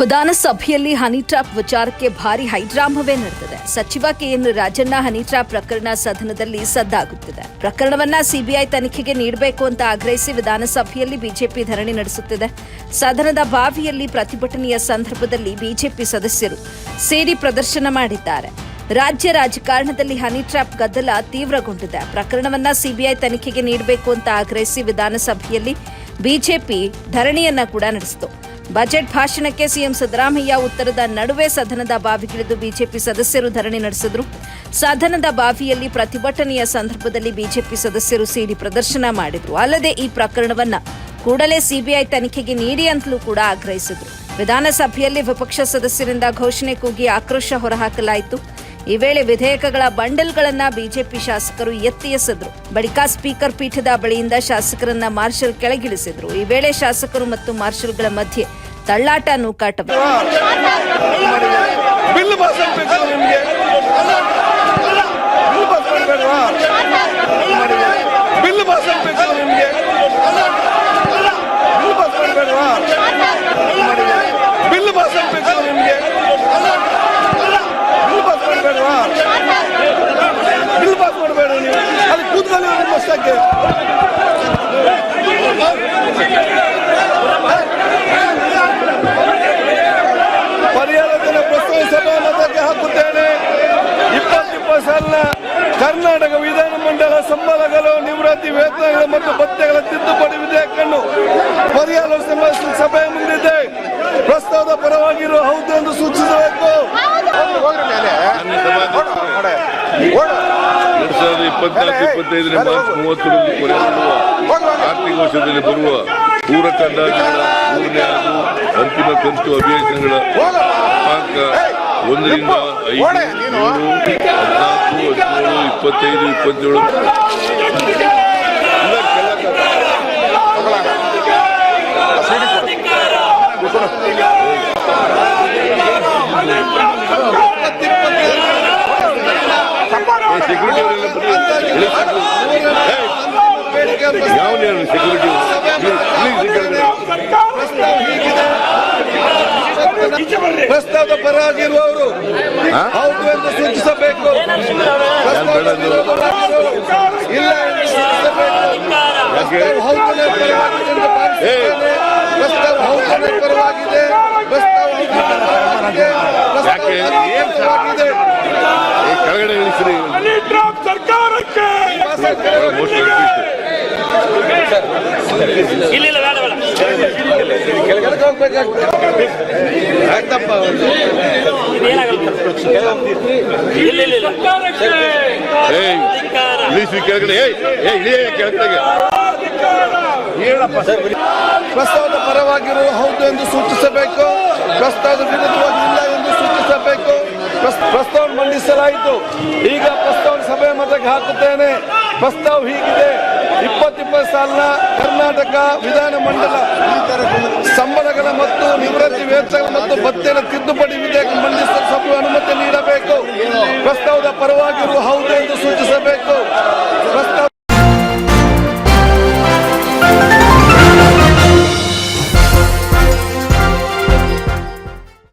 ವಿಧಾನಸಭೆಯಲ್ಲಿ honey trap ವಿಚಾರಕ್ಕೆ ಭಾರಿ ಹೈಡ್ರಾಮವೇ ನಡೆದಿದೆ. ಸಚಿವ ಕೆಎನ್ ರಾಜಣ್ಣ ಹನಿ ಟ್ರಾಪ್ ಪ್ರಕರಣ ಸದನದಲ್ಲಿ ಸದ್ದಾಗುತ್ತಿದೆ. ಪ್ರಕರಣವನ್ನ ಸಿಬಿಐ ತನಿಖೆಗೆ ನೀಡಬೇಕು ಅಂತ ಆಗ್ರಹಿಸಿ ವಿಧಾನಸಭೆಯಲ್ಲಿ ಬಿಜೆಪಿ ಧರಣಿ ನಡೆಸುತ್ತಿದೆ. ಸದನದ ಬಾವಿಯಲ್ಲಿ ಪ್ರತಿಭಟನೆಯ ಸಂದರ್ಭದಲ್ಲಿ ಬಿಜೆಪಿ ಸದಸ್ಯರು ಸೇರಿ ಪ್ರದರ್ಶನ ಮಾಡಿದ್ದಾರೆ. ರಾಜ್ಯ ರಾಜಕಾರಣದಲ್ಲಿ ಹನಿ ಟ್ರಾಪ್ ಗದ್ದಲ ತೀವ್ರಗೊಂಡಿದೆ. ಪ್ರಕರಣವನ್ನ ಸಿಬಿಐ ತನಿಖೆಗೆ ನೀಡಬೇಕು ಅಂತ ಆಗ್ರಹಿಸಿ ವಿಧಾನಸಭೆಯಲ್ಲಿ ಬಿಜೆಪಿ ಧರಣಿಯನ್ನ ಕೂಡ ನಡೆಸಿತು. ಬಜೆಟ್ ಭಾಷಣಕ್ಕೆ ಸಿಎಂ ಸಿದ್ದರಾಮಯ್ಯ ಉತ್ತರದ ನಡುವೆ ಸದನದ ಬಾವಿಗಿಳಿದು ಬಿಜೆಪಿ ಸದಸ್ಯರು ಧರಣಿ ನಡೆಸಿದರು. ಸದನದ ಬಾವಿಯಲ್ಲಿ ಪ್ರತಿಭಟನೆಯ ಸಂದರ್ಭದಲ್ಲಿ ಬಿಜೆಪಿ ಸದಸ್ಯರು ಸೇರಿ ಪ್ರದರ್ಶನ ಮಾಡಿದರು. ಅಲ್ಲದೆ ಈ ಪ್ರಕರಣವನ್ನ ಕೂಡಲೇ ಸಿಬಿಐ ತನಿಖೆಗೆ ನೀಡಿ ಅಂತಲೂ ಕೂಡ ಆಗ್ರಹಿಸಿದರು. ವಿಧಾನಸಭೆಯಲ್ಲಿ ವಿಪಕ್ಷ ಸದಸ್ಯರಿಂದ ಘೋಷಣೆ ಕೂಗಿ ಆಕ್ರೋಶ ಹೊರಹಾಕಲಾಯಿತು. ಈ ವೇಳೆ ವಿಧೇಯಕಗಳ ಬಂಡಲ್ಗಳನ್ನ ಬಿಜೆಪಿ ಶಾಸಕರು ಎತ್ತಿ ಎಸೆದ್ರು ಬಳಿಕ ಸ್ಪೀಕರ್ ಪೀಠದ ಬಳಿಯಿಂದ ಶಾಸಕರನ್ನ ಮಾರ್ಷಲ್ ಕೆಳಗಿಳಿಸಿದ್ರು. ಈ ವೇಳೆ ಶಾಸಕರು ಮತ್ತು ಮಾರ್ಷಲ್ಗಳ ಮಧ್ಯೆ ತಳ್ಳಾಟ ನೂಕಾಟ ಕರ್ನಾಟಕ ವಿಧಾನಮಂಡಲ ಸಂಬಳಗಳು, ನಿವೃತ್ತಿ ವೇತನಗಳು ಮತ್ತು ಭತ್ಯೆಗಳ ತಿದ್ದುಪಡಿ ವಿಧೇಯಕವನ್ನು ಪರಿಹಾರ ಸಭೆ- ಸಭೆಯ ಮುಂದಿದೆ. ಪ್ರಸ್ತಾವದ ಪರವಾಗಿರುವ ಹೌದು ಎಂದು ಸೂಚಿಸಬೇಕು. ಎರಡ್ ಸಾವಿರದ ಇಪ್ಪತ್ನಾಲ್ಕು ಇಪ್ಪತ್ತೈದನೇ ಮಾರ್ಚ್ ಮೂವತ್ತರಂದು ಕೊನೆಗೊಳ್ಳುವ ಆರ್ಥಿಕ ವರ್ಷದಲ್ಲಿ ಬರುವ ಪೂರಕ ಅಂದಾಜುಗಳ ಮೂರನೇ ಹಾಗೂ ಅಂತಿಮ ಕಂತು ದಿನಾಂಕ ಒಂದರಿಂದ ಐದು ಹದಿನಾಲ್ಕು ಹದಿನೇಳು ಇಪ್ಪತ್ತೈದು ಇಪ್ಪತ್ತೇಳು. ಸೆಕ್ಯೂರಿಟಿ ಯಾವ ಸೆಕ್ಯೂರಿಟಿ ಪ್ರಸ್ತಾವದ ಪರವಾಗಿರುವವರು ಹೌದು ಎಂದು ಸೂಚಿಸಬೇಕು. ಇಲ್ಲ ಪ್ರಸ್ತಾವ ಹೌದನೇ ಪ್ರಸ್ತಾವ ಹೌದನೇ ಪರವಾಗಿದೆ. ಪ್ರಸ್ತಾವ ಪರವಾಗಿದೆ. ಕೆಳಗಡೆ ಇಳಿಸ್ರಿ ಸರ್ಕಾರಕ್ಕೆ ಆಯ್ತಪ್ಪ ಏಯ್ ಕೆಳಗಡೆ ಪ್ರಸ್ತಾವದ ಪರವಾಗಿರುವ ಹೌದು ಎಂದು ಸೂಚಿಸಬೇಕು. ಪ್ರಸ್ತಾವದ ವಿರುದ್ಧವಾಗಿ ಇಲ್ಲ ಎಂದು ಸೂಚಿಸಬೇಕು. ಪ್ರಸ್ತಾವ ಮಂಡಿಸಲಾಯಿತು. ಈಗ ಪ್ರಸ್ತಾವ ಸಭೆ ಮತಕ್ಕೆ ಹಾಕುತ್ತೇನೆ. ಪ್ರಸ್ತಾವ ಹೀಗಿದೆ. ಇಪ್ಪತ್ತಿಪ್ಪತ್ತು ಸಾಲಿನ ಕರ್ನಾಟಕ ವಿಧಾನಮಂಡಲ ಸಂಬಳಗಳ ಮತ್ತು ನಿವೃತ್ತಿ ವೇತನ ಮತ್ತು ಭತ್ತೆಯ ತಿದ್ದುಪಡಿ ವಿಧೇಯಕ ಮಂಡಿಸಲು ಸಭೆ ಅನುಮತಿ ನೀಡಬೇಕು. ಪ್ರಸ್ತಾವದ ಪರವಾಗಿರುವ ಹೌದು ಎಂದು ಸೂಚಿಸಬೇಕು. ಪ್ರಸ್ತಾವ